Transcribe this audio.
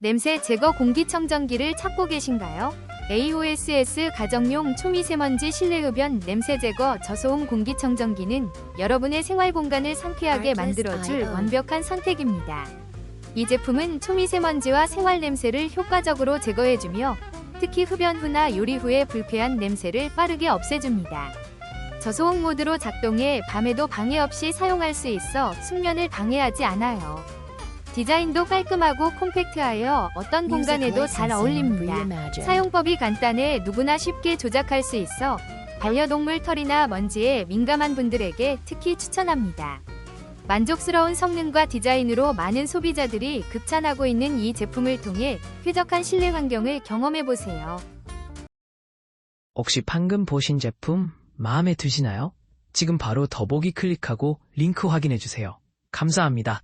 냄새 제거 공기청정기를 찾고 계신가요? AOSS 가정용 초미세먼지 실내흡연 냄새 제거 저소음 공기청정기는 여러분의 생활 공간을 상쾌하게 만들어줄 완벽한 선택입니다. 이 제품은 초미세먼지와 생활 냄새를 효과적으로 제거해주며 특히 흡연 후나 요리 후의 불쾌한 냄새를 빠르게 없애줍니다. 저소음 모드로 작동해 밤에도 방해 없이 사용할 수 있어 숙면을 방해하지 않아요. 디자인도 깔끔하고 콤팩트하여 어떤 공간에도 잘 어울립니다. 사용법이 간단해 누구나 쉽게 조작할 수 있어 반려동물 털이나 먼지에 민감한 분들에게 특히 추천합니다. 만족스러운 성능과 디자인으로 많은 소비자들이 극찬하고 있는 이 제품을 통해 쾌적한 실내 환경을 경험해 보세요. 혹시 방금 보신 제품 마음에 드시나요? 지금 바로 더보기 클릭하고 링크 확인해 주세요. 감사합니다.